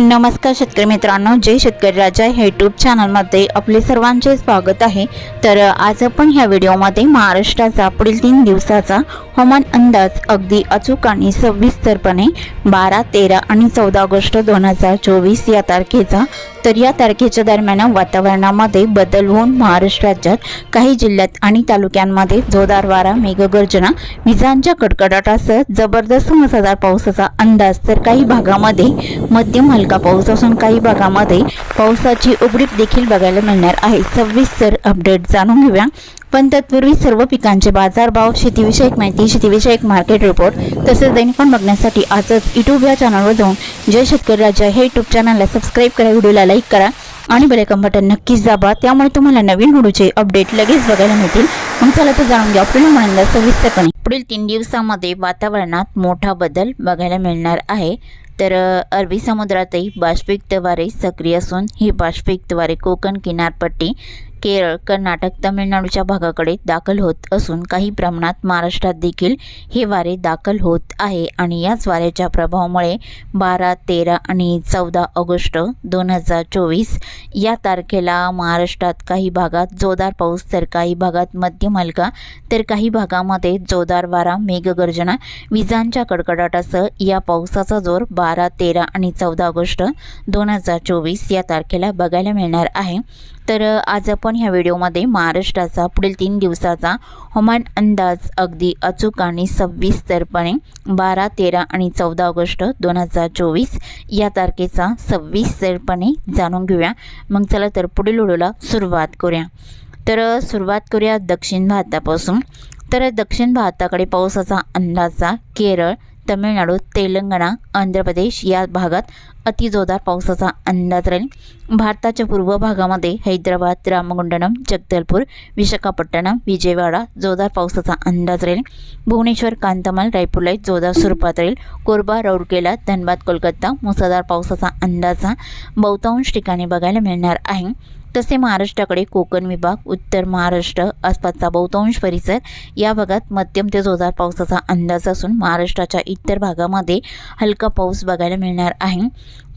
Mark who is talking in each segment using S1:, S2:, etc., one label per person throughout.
S1: नमस्कार शेतकरी मित्रांनो जय शेतकरी राजा हे यूट्यूब चॅनलमध्ये आपले सर्वांचे स्वागत आहे. तर आज आपण ह्या व्हिडिओमध्ये महाराष्ट्राचा पुढील तीन दिवसाचा हवामान अंदाज अगदी अचूक आणि सविस्तरपणे बारा तेरा आणि चौदा ऑगस्ट दोन हजार चोवीस या तारखेचा तर या तारखेच्या दरम्यान वातावरणामध्ये बदल होऊन महाराष्ट्र राज्यात काही जिल्ह्यात आणि तालुक्यांमध्ये जोरदार वारा मेघगर्जना विजांच्या कडकडाटासह जबरदस्त मुसळधार पावसाचा अंदाज. तर काही भागामध्ये मध्यम हलका पाऊस असून काही भागामध्ये पावसाची उघडीप देखील बघायला मिळणार आहे. सविस्तर अपडेट जाणून घेऊया. पण तत्पूर्वी सर्व पिकांचे बाजारभाव शेतीविषयक माहिती शेतीविषयक मार्केट रिपोर्ट तसेच दैनिकन बघण्यासाठी आजच यूट्यूब या चॅनलवर जाऊन जय शेतकरी राजा हे यूट्यूब चॅनलला सबस्क्राईब करा व्हिडिओला लाईक करा आणि बेलेकन बटन नक्कीच दाबा. त्यामुळे तुम्हाला नवीन व्हिडिओचे अपडेट लगेच बघायला मिळतील. मग चला तर जाणून घ्या. पुढील म्हणलं सविस्तरपणे. पुढील तीन दिवसामध्ये वातावरणात मोठा बदल बघायला मिळणार आहे. तर अरबी समुद्रातही बाष्पिक वारे सक्रिय असून ही बाष्पिक वारे कोकण किनारपट्टी केरळ कर्नाटक तामिळनाडूच्या भागाकडे दाखल होत असून काही प्रमाणात महाराष्ट्रात देखील हे वारे दाखल होत आहे आणि याच वाऱ्याच्या प्रभावामुळे बारा तेरा आणि चौदा ऑगस्ट दोन हजार चोवीस या तारखेला महाराष्ट्रात काही भागात जोरदार पाऊस तर काही भागात मध्यम हलका तर काही भागामध्ये जोरदार वारा मेघगर्जना विजांच्या कडकडाटासह या पावसाचा जोर बारा तेरा आणि चौदा ऑगस्ट दोन हजार चोवीस या तारखेला बघायला मिळणार आहे. तर आज आपण ह्या व्हिडिओमध्ये महाराष्ट्राचा पुढील तीन दिवसाचा हवामान अंदाज अगदी अचूक आणि सविस्तरपणे बारा तेरा आणि चौदा ऑगस्ट दोन हजार चोवीस या तारखेचा सविस्तरपणे जाणून घेऊया. मग चला तर पुढील व्हिडिओला सुरुवात करूया. तर सुरुवात करूया दक्षिण भारतापासून. तर दक्षिण भारताकडे पावसाचा अंदाजा केरळ तमिळनाडू तेलंगणा आंध्र प्रदेश या भागात अतिजोरदार पावसाचा अंदाज राहील. भारताच्या पूर्व भागामध्ये हैदराबाद रामगुंडनम जगदलपूर विशाखापट्टणम विजयवाडा जोरदार पावसाचा अंदाज राहील. भुवनेश्वर कांतमाल रायपूरला जोरदार स्वरूपात राहील. कोरबा राऊरकेला धनबाद कोलकाता मुसळधार पावसाचा अंदाजा बहुतांश ठिकाणी बघायला मिळणार आहे. तसे महाराष्ट्राकडे कोकण विभाग उत्तर महाराष्ट्र आसपासचा बहुतांश परिसर या भागात मध्यम ते जोरदार पावसाचा अंदाज असून महाराष्ट्राच्या इतर भागामध्ये हलका पाऊस बघायला मिळणार आहे.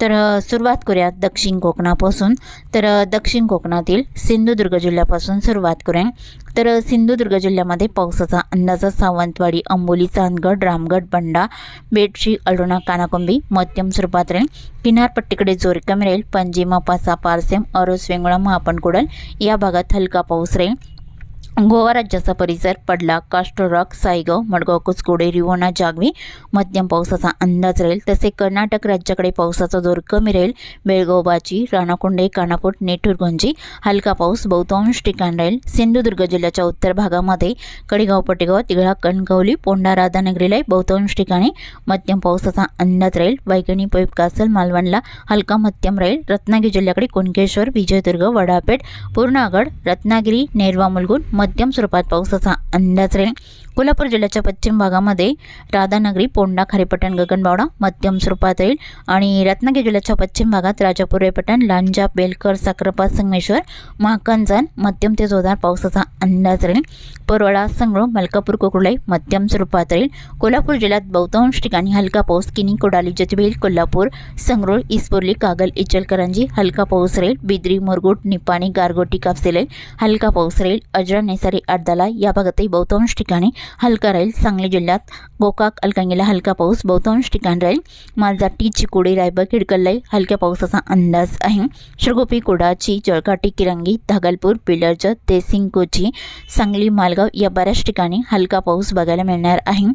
S1: तर सुरुवात करूया दक्षिण कोकणापासून. तर दक्षिण कोकणातील सिंधुदुर्ग जिल्ह्यापासून सुरुवात करूया. तर सिंधुदुर्ग जिल्ह्यामध्ये पावसाचा अंदाज सावंतवाडी अंबोली चांदगड रामगड बंडा बेडशी अरुणा कानाकोंबी मध्यम स्वरूपात राहील. किनारपट्टीकडे जोर कमी राहील पणजी मपासा पारसेम अरोस वेंगुळा महापणकुडल या भागात हलका पाऊस राहील. गोवा राज्याचा परिसर पडला. काष्टरॉक सायगाव मडगाव कुचकोडे रिवोणा जागवी मध्यम पावसाचा अंदाज राहील. तसे कर्नाटक राज्याकडे पावसाचा जोर कमी राहील. बेळगाव बाची राणाकोंडे कानापूर नेठुरगुंजी हलका पाऊस बहुतांश ठिकाण राहील. सिंधुदुर्ग जिल्ह्याच्या उत्तर भागामध्ये कडेगाव पटेगाव तिघळा कणकवली पोंडा राधानगरीला बहुतांश ठिकाणी मध्यम पावसाचा अंदाज राहील. वैगणी पैप कासल मालवणला हलका मध्यम राहील. रत्नागिरी जिल्ह्याकडे कुणकेश्वर विजयदुर्ग वडापेठ पूर्णागड रत्नागिरी नेरवा मुलगुण मध्यम स्वरूपात पावसाचा अंदाज राहील. कोल्हापूर जिल्ह्याच्या पश्चिम भागामध्ये राधानगरी पोंडा खारेपटण गगनबावडा मध्यम स्वरूपात राहील आणि रत्नागिरी जिल्ह्याच्या पश्चिम भागात राजापूर लांजा बेलकर साखरपा संगमेश्वर महाकंजन मध्यम ते जोरदार पावसाचा अंदाज राहील. परवडा संगळू मलकापूर कोकुलाई मध्यम स्वरूपात राहील कोल्हापूर जिल्ह्यात बहुतांश ठिकाणी हलका पाऊस किनी कोडाली जजबेल कोल्हापूर संगरूळ इस्पोर्ली कागल इचलकरंजी हलका पाऊस राहील. बिद्री मुरगुट निपाणी गारगोटी कापसेले हलका पाऊस राहील. अजरा नेसारी अर्धाला या भागातही बहुतांश ठिकाणी हलका राहील सांगली जिल्ह्यात. गोकाक अलकांगीला हलका पाऊस बहुतांश ठिकाण राहील. मालजाटी चिकोडी रायबा खिडकल्लाई हलक्या पावसाचा अंदाज आहे. श्रीगोपी कोडाची जळकाटी किरंगी धागलपूर पिलरजत देसिंग कोची सांगली मालगाव या बऱ्याच ठिकाणी हलका पाऊस बघायला मिळणार आहे.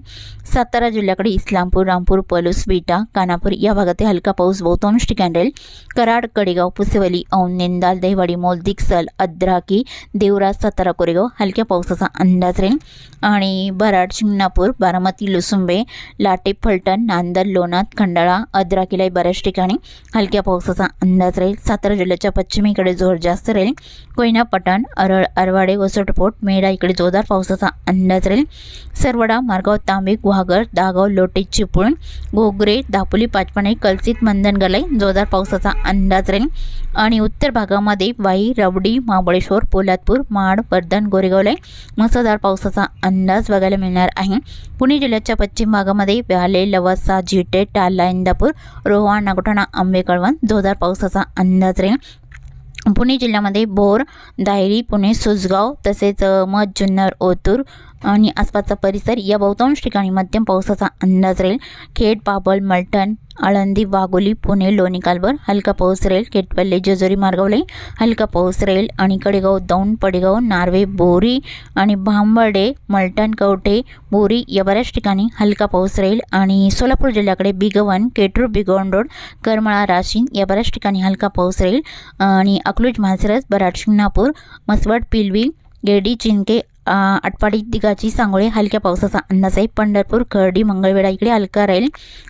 S1: सातारा जिल्ह्याकडे इस्लामपूर रामपूर पलूस विटा कानापूर या भागात हलका पाऊस बहुतांश ठिकाणी राहील. कराड कडेगाव पुसेवली औंध निंदाल दहिवाडी मोल दिक्सल अद्राकी देवराज सातारा कोरेगाव हलक्या पावसाचा अंदाज राहील. आणि बराड शिंगणापूर बारामती लुसुंबे लाटे फलटण नांदल लोणार खंडाळा अद्राकीला बऱ्याच ठिकाणी. हलक्या पावसाचा अंदाज राहील. सातारा जिल्ह्याच्या पश्चिमेकडे जोर जास्त राहील. कोयना अरळ अरवाडे वसोटपोट मेढा इकडे जोरदार पावसाचा अंदाज राहील. सरवडा मारगाव तांबे गुहागर दागाव लोटे चिपळूण घोगरे दापोली पाचपणे कलसित मंदनगलाई जोरदार पावसाचा अंदाज राहील. आणि उत्तर भागामध्ये वाई रवडी महाबळेश्वर पोलादपूर माड वर्धन गोरेगावलाई मुसळधार पावसाचा अंदाज अंदाज बघायला मिळणार आहे. पुणे जिल्ह्याच्या पश्चिम भागामध्ये व्याले लवासा जिटे टाला इंदापूर रोहा नागोठाणा आंबे कळवण जोरदार पावसाचा अंदाज राहील. पुणे जिल्ह्यामध्ये बोर दायरी पुणे सुसगाव तसेच मध जुन्नर ओतूर आणि आसपासचा परिसर या बहुतांश ठिकाणी मध्यम पावसाचा अंदाज राहील. खेड पाबल मलटण आळंदी वाघोली पुणे लोणी कालभर हलका पाऊस राहील. केटपल्ले जेजुरी मार्गावले हलका पाऊस राहील आणि कडेगाव दौंड पडेगाव नार्वे बोरी आणि भांबर्डे मलटण कवठे बोरी या बऱ्याच ठिकाणी हलका पाऊस राहील आणि सोलापूर जिल्ह्याकडे बिगवन केटरू बिगवन रोड करमळा राशीन या बऱ्याच ठिकाणी हलका पाऊस राहील आणि अकलूज म्हासरस बराड शिंगणापूर मसवड पिलवी गेडी चिंके आटपाडी दिगाची सांगोळे हलक्या पावसाचा अंदाज आहे. पंढरपूर खर्डी मंगळवेढा इकडे हलका राहील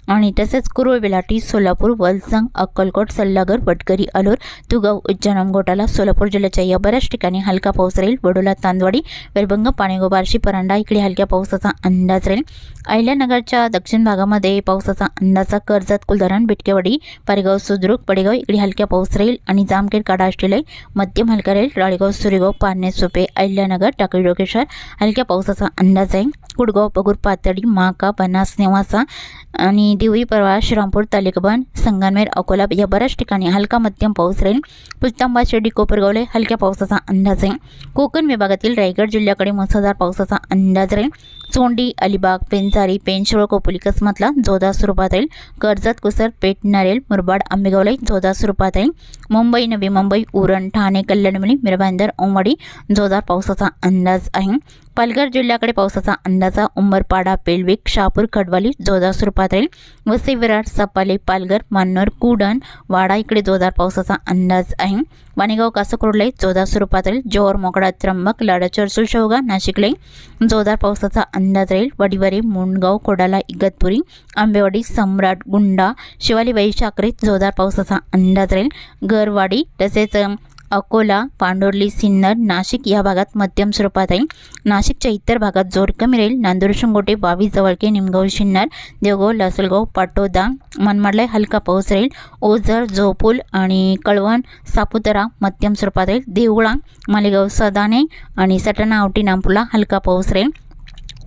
S1: आणि तसेच कुरुळ बेलाटी सोलापूर वलसंग अक्कलकोट सल्लागर वटकरी अलूर तुगाव उज्जैन घोटाला सोलापूर जिल्ह्याच्या या बऱ्याच ठिकाणी हलका पाऊस राहील. वडोला तांदवाडी वेरबंग पाणेगो बार्शी परांडा इकडे हलक्या पावसाचा अंदाज राहील. अहिल्यानगरच्या दक्षिण भागामध्ये पावसाचा अंदाजा कर्जत कुलधरण बिटकेवाडी पारेगाव सुद्रुक पडेगाव इकडे हलक्या पाऊस राहील आणि जामखेड काडा असलेले मध्यम हलका राहील. राळेगाव सुरेगाव पारणे सोपे अहिल्यानगर टाकळी डोकेश्वर हलक्या पावसाचा अंदाज आहे. कुडगाव पगूर पातळी माका बनास नेवासा आणि दिवळी परवा श्रीरामपूर तालिकबन संगनमेर अकोला या बऱ्याच ठिकाणी हलका मध्यम पाऊस राहील. पुलतांबा शिर्डी कोपरगावले हलक्या पावसाचा अंदाज आहे. कोकण विभागातील रायगड जिल्ह्याकडे मुसळधार पावसाचा अंदाज राहील चोंडी अलिबाग पेंचारी पेंचवळ कोपोली कसमतला जोरदार स्वरूपात येईल कर्जत कुसर पेठ नारेल मुरबाड आंबेगावला जोरदार स्वरूपात येईल मुंबई नवी मुंबई उरण ठाणे कल्याणमणी मिरभांदर ओंवाडी जोरदार पावसाचा अंदाज आहे. पालघर जिल्ह्याकडे पावसाचा अंदाजा उंबरपाडा पेलविक शहापूर खडवाली जोरदार स्वरूपात राहील. वसे विरार सपाले पालघर मान्नर कुडण वाडा इकडे जोरदार पावसाचा अंदाज आहे. वाणेगाव कासकोडले जोरदार स्वरूपात राहील. जोर मोकडा त्र्यंबक लाडाचर सुशोगा नाशिकलाही जोरदार पावसाचा अंदाज राहील. वडीवरे मुंडगाव कोडाला इगतपुरी आंबेवाडी सम्राट गुंडा शिवाली वैशाकरे जोरदार पावसाचा अंदाज राहील. गरवाडी तसेच अकोला पांडोर्ली सिन्नर नाशिक या भागात मध्यम स्वरूपात आहे. नाशिकच्या इतर भागात जोर कमी राहील. नांदूर शिंगोटे बावीस जवळके निमगाव शिन्नर देवगाव लासलगाव पाटोदा मनमाडला हलका पाऊस राहील. ओझर झोपूल आणि कळवण सापुतारा मध्यम स्वरूपात राहील देवळा मालेगाव सदाने आणि सटाणा आवटी नामपूरला हलका पाऊस राहील.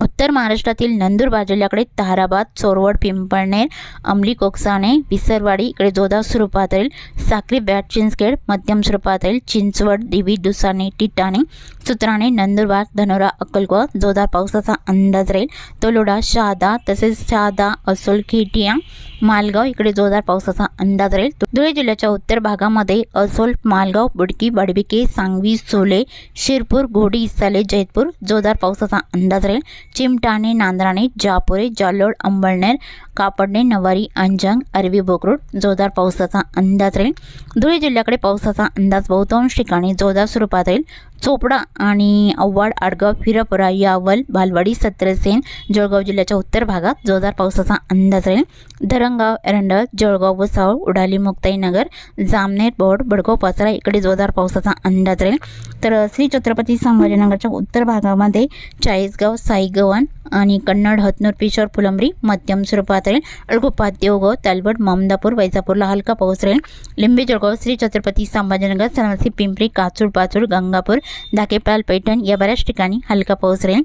S1: उत्तर महाराष्ट्रातील नंदुरबार जिल्ह्याकडे ताराबाद चोरवड पिंपळनेर अंमली कोकसाणे विसरवाडी इकडे जोधा स्वरूपात राहील साक्री बॅट चिंचखेड मध्यम स्वरूपात राहील चिंचवड दिवी दुसाने टिटाणे सुत्राणे नंदुरबार धनोरा अक्कलकोवा जोरदार पावसाचा अंदाज राहील. तोलोडा शहादा तसेच शहादा असोल खेटिया मालगाव इकडे जोरदार पावसाचा अंदाज राहील. धुळे जिल्ह्याच्या उत्तर भागामध्ये असोल मालगाव बुडकी बडबिके सांगवी सोले शिरपूर घोडी साले जैतपूर जोरदार पावसाचा अंदाज राहील. चिमटाणे नांद्राणे जापुरे जालोड अंबळनेर कापडणे नवारी अंजंग अरवी बोकरूड जोरदार पावसाचा अंदाज राहील. धुळे जिल्ह्याकडे पावसाचा अंदाज बहुतांश ठिकाणी जोरदार स्वरूपात राहील. चोपडा आणि आव्हाड आडगाव फिरापुरा यावल भालवाडी सत्रसेन जळगाव जिल्ह्याच्या उत्तर भागात जोरदार पावसाचा अंदाज राहील. धरणगाव एरंडळ जळगाव भुसावळ उडाली मुक्ताईनगर जामनेर बोर्ड बडगाव पाचरा इकडे जोरदार पावसाचा अंदाज राहील. तर श्री छत्रपती संभाजीनगरच्या उत्तर भागामध्ये चाळीसगाव साईगवन आणि कन्नड हतनूर पिशोर फुलंब्री मध्यम स्वरूपात राहील. अळगोपात देवगाव तालबट ममदापूर वैजापूरला हलका पाऊस राहील. लिंबी जळगाव श्री छत्रपती संभाजीनगर सनासी पिंपरी काचूर पाचूर गंगापूर दाकेपाल पैठण या बऱ्याच ठिकाणी हलका पाऊस राहील.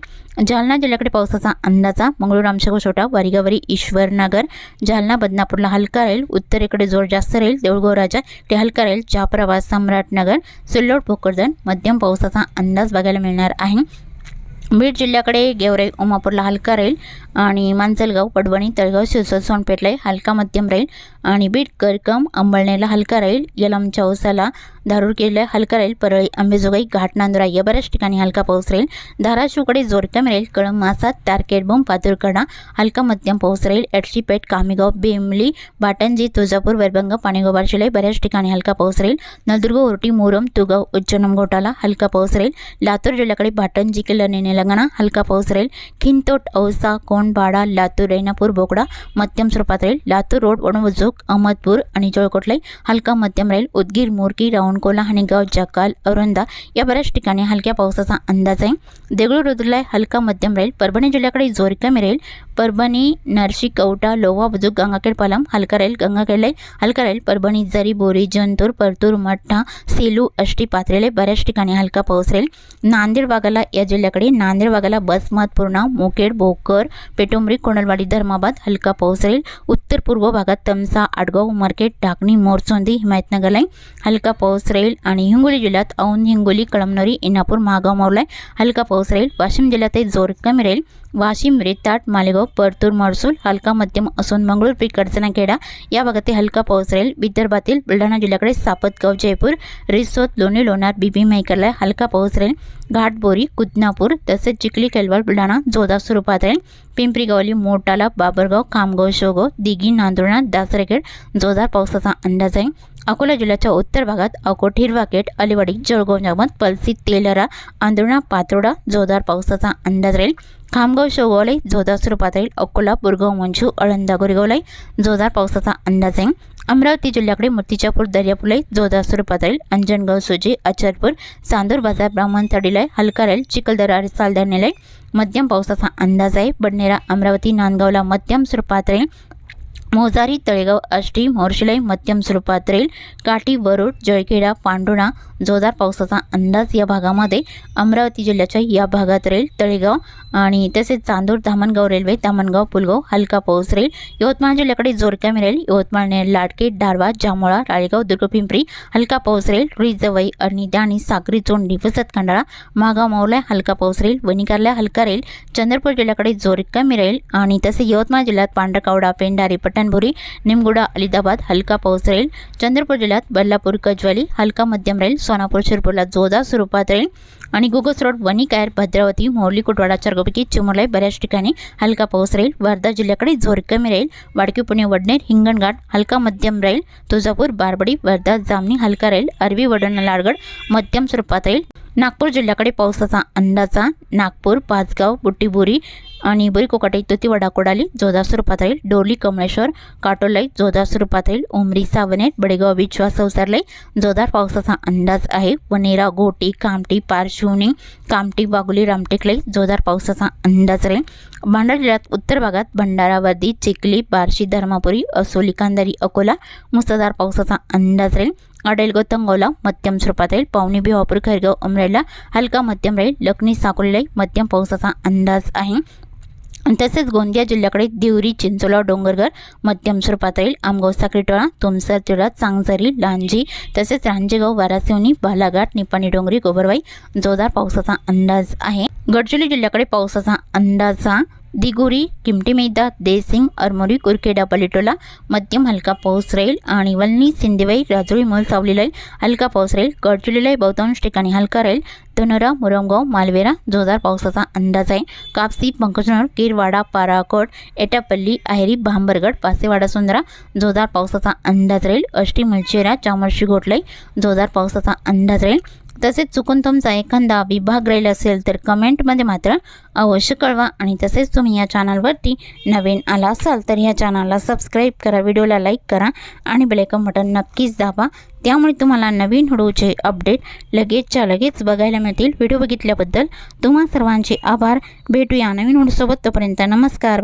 S1: जालना जिल्ह्याकडे पावसाचा अंदाजा मंगळूर रामशेगाव छोटा वारीगावरी ईश्वरनगर जालना बदनापूरला हलका राहील. उत्तरेकडे जोर जास्त राहील. देऊळगाव राजा ते हलका राहील. जाफराबाद सम्राटनगर सिल्लोड भोकरदन मध्यम पावसाचा अंदाज बघायला मिळणार आहे. बीड जिल्ह्याकडे गेवराई उमापूरला हलका राहील आणि मांजलगाव पडवणी तळगाव शिरसोड सोनपेठला हलका मध्यम राहील आणि बीड करकम अंबळनेला हलका राहील यलमच्या ओसाला धारूर धारूरकेला हलका राहील परळी अंबेजोगाई घाटनांदुरा या बऱ्याच ठिकाणी हलका पाऊस राहील धाराशिवकडे जोरकम राहील कळम मासात तारकेडबोम पातुरकडा हलका मध्यम पाऊस राहील एडशीपेठ कामेगाव बेमली बाटंजी तुळजापूर वैरभंग पाणीगाव बार्शीला बऱ्याच ठिकाणी हलका पाऊस राहील नळदुर्ग उरटी मोरम तुगाव उज्जनम घोटाला हलका पाऊस राहील लातूर जिल्ह्याकडे भाटंजी किल्ला नेणे हलका पाऊस राहील खिंतोट औसा कोंड लातूर रेणापूर बोकडा मध्यम स्वरूपात राहील लातूर रोड वणवजूक अहमदपूर आणि जळकोटलाई हलका मध्यम राहील उदगीर मोरकी रावणकोला हणेगाव जकाल औरंदा या बऱ्याच ठिकाणी हलक्या पावसाचा अंदाज आहे देगलूर रुद्रलाई हलका मध्यम राहील परभणी जिल्ह्याकडे जोर कमी राहील परभणी नरशी कवटा लोवा बुजुक गंगाखेड पालम हलका राहील गंगाखेडलाई हलका राहील परभणी जरी बोरी जंतूर परतूर मठ्ठा सेलू अष्टी पात्रेले बऱ्याच ठिकाणी हलका पाऊस राहील नांदेड भागाला या जिल्ह्याकडे नांदेड वाघाला बस पूर्णा मोकेड भोकर पेटुंबरी कोणलवाडी धर्माबाद हलका पाऊस राहील उत्तर पूर्व भागात तमसा आडगाव मार्केट ढाकणी मोरचोंदी हिमायतनगरलाई हलका पाऊस राहील आणि हिंगोली जिल्ह्यात औंध हिंगोली कळमनोरी इनापूर महागाव मावला हलका पाऊस राहील वाशिम जिल्ह्यातही जोर कमी राहील. वाशिम रेताट मालेगाव परतूर महसूल हलका मध्यम असून मंगळूर पीक खेडा या भागात हलका पाऊस राहील. विदर्भातील बुलढाणा जिल्ह्याकडे सापतगाव जयपूर रिसोद लोणी लोणार बीबी मेकरला हलका पाऊस राहील. घाटबोरी कुदनापूर तसेच चिखली केलवाल बुलढाणा जोधा स्वरूपात राहील. पिंपरी गवली मोटाला बाबरगाव खामगाव शोगाव दिघी नांदुर्णा दासरेखेड जोरदार पावसाचा अंदाज आहे. अकोला जिल्ह्याच्या उत्तर भागात अकोट हिरवाकेट अलिवाडी जळगाव जामत पलसी तेलरा आंदोळा पातोडा जोरदार पावसाचा अंदाज राहील. खामगाव शेवगावलाई जोरदार स्वरूपात राहील. अकोला बुरगाव मंजू अळंदा गोरेगावलाई जोरदार पावसाचा अंदाज आहे अमरावती जिल्ह्याकडे मूर्तिजापूर दर्यापूरलाई जोरदार स्वरूपात राहील. अंजनगाव सुजी अचरपूर चांदूर बाजार ब्राह्मणथडीलाई हलका राहील. चिखलदरा सालदानेलाई मध्यम पावसाचा अंदाज आहे. बडनेरा अमरावती नांदगावला मध्यम स्वरूपात राहील. मोजारी तळेगाव आष्टी मोर्शिलाई मध्यम स्वरूपात राहील काठी बरोड जळखेडा पांडुणा जोरदार पावसाचा अंदाज या भागामध्ये. अमरावती जिल्ह्याच्या या भागात राहील तळेगाव आणि तसेच चांदूर धामणगाव रेल्वे धामणगाव पुलगाव हलका पाऊस राहील यवतमाळ जिल्ह्याकडे जोरकामी राहील यवतमाळ लाडके डारवा जामोळा राळेगाव दुर्गपिंपरी हलका पाऊस राहील रिजवई आणि दाणी सागरी चोंडी वसत खंडाळा मागाव मावला हलका पाऊस राहील वणिकारला हलका राहील चंद्रपूर जिल्ह्याकडे जोर कमी राहील आणि तसे यवतमाळ जिल्ह्यात पांढरकावडा पेंडारी पटणभुरी निमगुडा अलिदाबाद हलका पाऊस राहील चंद्रपूर जिल्ह्यात बल्लापूर कजवाली हलका मध्यम राहील सोनापूर शिरपूरला जोरदार स्वरूपात राहील आणि गुगस रोड वणिकायर भद्रावती मोरली कुटवाडा चारगोपैकी चिमुरलाई बऱ्याच ठिकाणी हलका पाऊस राहील वर्धा जिल्ह्याकडे जोर कमी राहील वाडकी पुणे वडनेर हिंगणघाट हलका मध्यम राहील तुळजापूर बारबडी वर्धा जामणी हलका राहील अरबी वडण लाडगड मध्यम स्वरूपात राहील नागपूर जिल्ह्याकडे पावसाचा अंदाजा नागपूर पाचगाव बुट्टीबोरी आणि बुरी कोकाटे तुतीवडा कोडाली जोरदार स्वरूपात राहील. डोरली कमळेश्वर काटोलाई जोरदार स्वरूपात राहील. उमरी सावनेर बडेगाव विश्वास संसारलाई जोरदार पावसाचा अंदाज आहे. वनेरा गोटी कामटी पारशिवणी कामटी बागुली रामटेकलाई जोरदार पावसाचा अंदाज राहील. भंडारा जिल्ह्यात उत्तर भागात भंडारा वर्दी चिखली बार्शी धर्मापुरी असोली कांदारी अकोला मुसळधार पावसाचा अंदाज राहील. अडेल गौतंगोला मध्यम स्वरूपात राहील. पावणी भिवापूर खैरगाव अमरेला हलका मध्यम राहील. लखनी साकोलीलाई मध्यम पावसाचा अंदाज आहे. तसेच गोंदिया जिल्ह्याकडे दिवरी चिंचोला डोंगरघर मध्यम स्वरूपात राहील. आमगाव साखरीटोळा तुमसर तिळा चांगझरी लांजी तसेच रांजेगाव वारासिवनी बालाघाट निपाणी डोंगरी गोबरवाई जोरदार पावसाचा अंदाज आहे. गडचिरोली जिल्ह्याकडे पावसाचा अंदाजा दिगोरी किमटी मैदा देसिंग अरमोरी कुरखेडा पलिटोला मध्यम हलका पाऊस राहील आणि वल्ली सिंदेवाई राजुळी मोल सावलीलाई हलका पाऊस राहील. गडचिरोलीलाही बहुतांश ठिकाणी हलका राहील. धनोरा मुरमगाव मालवेरा जोरदार पावसाचा अंदाज आहे. कापसी पंकजनगर किरवाडा पाराकोट एटापल्ली आहेरी भांबरगड पासेवाडा सुंदरा जोरदार पावसाचा अंदाज राहील. अष्टी मलचेरा चामरशी घोटलाई जोरदार पावसाचा अंदाज राहील. तसेच चुकून तुमचा एखादा विभाग राहिला असेल तर कमेंटमध्ये मात्र अवश्य कळवा आणि तसेच तुम्ही या चॅनलवरती नवीन आला असाल तर या चॅनलला सबस्क्राईब करा व्हिडिओला लाईक करा आणि बेलेकम बटन नक्कीच दाबा. त्यामुळे तुम्हाला नवीन व्हिडिओचे अपडेट लगेचच्या लगेच बघायला मिळतील. व्हिडिओ बघितल्याबद्दल तुम्हा सर्वांचे आभार. भेटूया नवीन व्हिडिओसोबत. तोपर्यंत नमस्कार.